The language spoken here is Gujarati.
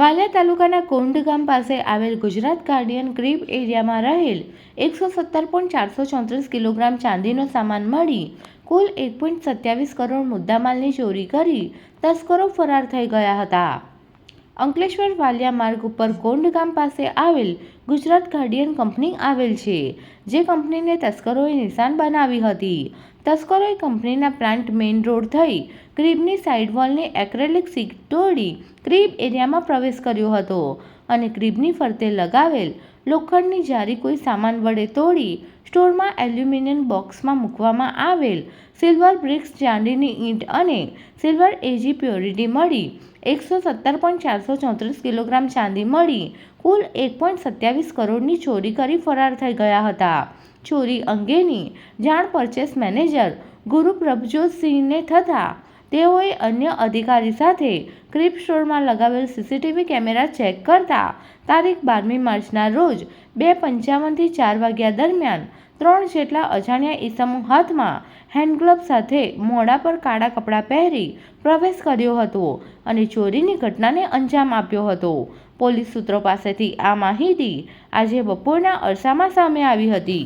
વાલિયા તાલુકાના કોંડ ગામ પાસે આવેલ ગુજરાત ગાર્ડિયન ક્રીપ એરિયામાં રહેલ એકસો સત્તર પોઈન્ટ ચારસો ચોત્રીસ કિલોગ્રામ ચાંદીનો સામાન મળી કુલ એક પોઈન્ટ સત્યાવીસ કરોડ મુદ્દામાલની ચોરી કરી તસ્કરો ફરાર થઈ ગયા હતા. અંકલેશ્વર વાલિયા માર્ગ ઉપર કોંડ ગામ પાસે આવેલ ગુજરાત ગાર્ડિયન કંપની આવેલ છે, જે કંપનીને તસ્કરોએ નિશાન બનાવી હતી. તસ્કરોએ કંપનીના પ્લાન્ટ મેઇન રોડ થઈ ક્રીબની સાઇડ વોલની એક્રેલિક સીટ તોડી ક્રીબ એરિયામાં પ્રવેશ કર્યો હતો અને ક્રીબની ફરતે લગાવેલ લોખંડની જારી કોઈ સામાન વડે તોડી સ્ટોરમાં એલ્યુમિનિયમ બોક્સમાં મૂકવામાં આવેલ સિલ્વર બ્રિક્સ ચાંદીની ઈંટ અને સિલ્વર એજી પ્યોરિટી મળી. એકસો સત્તર પોઈન્ટ ચારસો ચોત્રીસ કિલોગ્રામ ચાંદી મળી. કુલ એક પોઈન્ટ સત્યાવીસ કરોડની ચોરી કરી ફરાર થઈ ગયા હતા. ચોરી અંગેની જાણ પરચેસ મેનેજર ગુરુ પ્રભજોતસિંહને થતાં તેઓએ અન્ય અધિકારી સાથે ક્રિપ સ્ટોરમાં લગાવેલ સીસીટીવી કેમેરા ચેક કરતા તારીખ બારમી માર્ચના રોજ બે પંચાવનથી ચાર વાગ્યા દરમિયાન ત્રણ જેટલા અજાણ્યા ઈસમો હાથમાં હેન્ડગ્લવ સાથે મોઢા પર કાળા કપડાં પહેરી પ્રવેશ કર્યો હતો અને ચોરીની ઘટનાને અંજામ આપ્યો હતો. પોલીસ સૂત્રો પાસેથી આ માહિતી આજે બપોરના અરસામાં સામે આવી હતી.